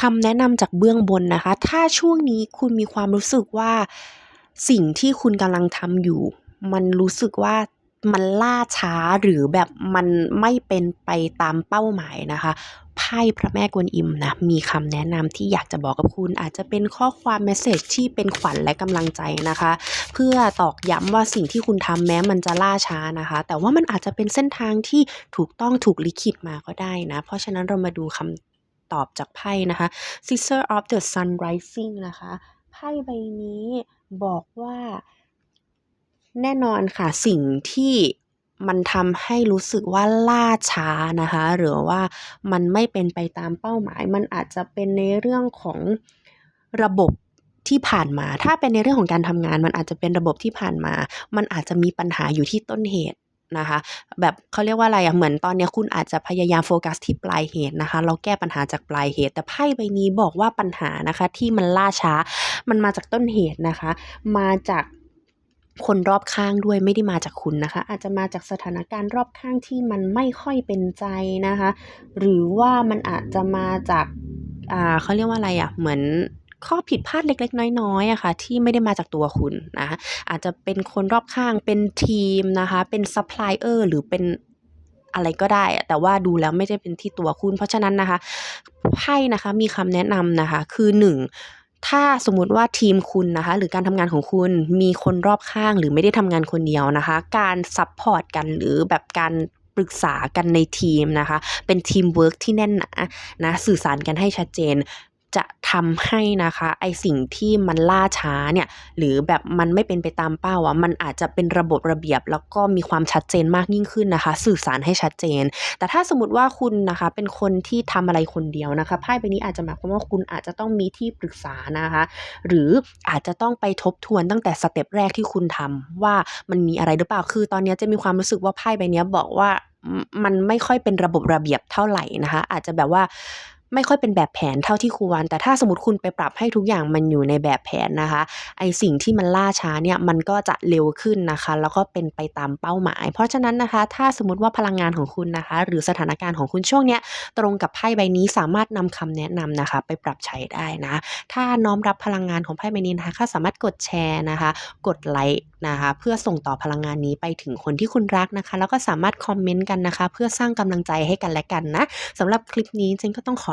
คำแนะนำจากเบื้องบนนะคะ ถ้าช่วงนี้คุณมีความรู้สึกว่าสิ่งที่คุณกำลังทำอยู่ มันรู้สึกว่ามันล่าช้าหรือแบบมันไม่เป็นไปตามเป้าหมายนะคะไพ่พระแม่กวนอิมนะมีคำแนะนำที่อยากจะบอกกับคุณอาจจะเป็นข้อความเมสเซจที่เป็นขวัญและกำลังใจนะคะ เพื่อตอกย้ำว่าสิ่งที่คุณทำแม้มันจะล่าช้านะคะ แต่ว่ามันอาจจะเป็นเส้นทางที่ถูกต้องถูกลิขิตมาก็ได้นะ เพราะฉะนั้นเรามาดูคำ ตอบจากไพ่นะคะ Sister of the Sun Rising นะคะ ไพ่ใบนี้บอกว่า แน่นอนค่ะสิ่งที่มันทำให้รู้สึกว่าล่าช้านะคะ หรือว่ามันไม่เป็นไปตามเป้าหมาย มันอาจจะเป็นในเรื่องของระบบที่ผ่านมา ถ้าเป็นในเรื่องของการทำงาน มันอาจจะเป็นระบบที่ผ่านมา มันอาจจะมีปัญหาอยู่ที่ต้นเหตุ นะคะ แบบเขาเรียกว่าอะไรอะเหมือนตอนนี้คุณอาจจะพยายามโฟกัสที่ปลายเหตุนะคะ เราแก้ปัญหาจากปลายเหตุ แต่ไพ่ใบนี้บอกว่าปัญหานะคะ ที่มันล่าช้า มันมาจากต้นเหตุนะคะ มาจากคนรอบข้างด้วยไม่ได้มาจากคุณนะคะ อาจจะมาจากสถานการณ์รอบข้างที่มันไม่ค่อยเป็นใจนะคะ หรือว่ามันอาจจะมาจากอ่าเขาเรียกว่าอะไรอะเหมือน ข้อผิดพลาดเล็กๆ น้อยๆอะค่ะที่ไม่ได้มาจากตัวคุณนะคะอาจจะเป็นคนรอบข้างเป็นทีมนะคะเป็นซัพพลายเออร์หรือเป็นอะไรก็ได้อะแต่ว่าดูแล้วไม่ได้เป็นที่ตัวคุณ เพราะฉะนั้นนะคะไพ่นะคะมีคำแนะนำนะคะคือหนึ่งถ้าสมมุติว่าทีมคุณนะคะ หรือการทำงานของคุณมีคนรอบข้างหรือไม่ได้ทำงานคนเดียวนะคะ การซัพพอร์ตกันหรือแบบการปรึกษากันในทีมนะคะ เป็นทีมเวิร์กที่แน่นหนานะสื่อสารกันให้ชัดเจน ทำให้นะคะไอสิ่งที่มันล่าช้าเนี่ยหรือแบบมันไม่เป็นไปตามเป้าอะมันอาจจะเป็นระบบระเบียบ แล้วก็มีความชัดเจนมากยิ่งขึ้นนะคะ สื่อสารให้ชัดเจน แต่ถ้าสมมติว่าคุณนะคะเป็นคนที่ทำอะไรคนเดียวนะคะไพ่ใบนี้อาจจะหมายความว่าคุณอาจจะต้องมีที่ปรึกษานะคะ หรืออาจจะต้องไปทบทวนตั้งแต่สเต็ปแรกที่คุณทำว่ามันมีอะไรหรือเปล่าคือ ตอนนี้จะมีความรู้สึกว่าไพ่ใบนี้บอกว่ามันไม่ค่อยเป็นระบบระเบียบเท่าไหร่นะคะ อาจจะแบบว่า ไม่ค่อยเป็นแบบแผนเท่าที่ควร แต่ถ้าสมมติคุณไปปรับให้ทุกอย่างมันอยู่ในแบบแผนนะคะ ไอสิ่งที่มันล่าช้าเนี่ยมันก็จะเร็วขึ้นนะคะ แล้วก็เป็นไปตามเป้าหมาย เพราะฉะนั้นนะคะ ถ้าสมมติว่าพลังงานของคุณนะคะ หรือสถานการณ์ของคุณช่วงเนี้ยตรงกับไพ่ใบนี้สามารถนำคำแนะนำนะคะ ไปปรับใช้ได้นะ ถ้าน้อมรับพลังงานของไพ่ใบนี้นะคะก็สามารถกดแชร์นะคะ กดไลค์นะคะเพื่อส่งต่อพลังงานนี้ไปถึงคนที่คุณรักนะคะ แล้วก็สามารถคอมเมนต์กันนะคะ เพื่อสร้างกำลังใจให้กันและกันนะสำหรับคลิปนี้เจนก็ต้องขอ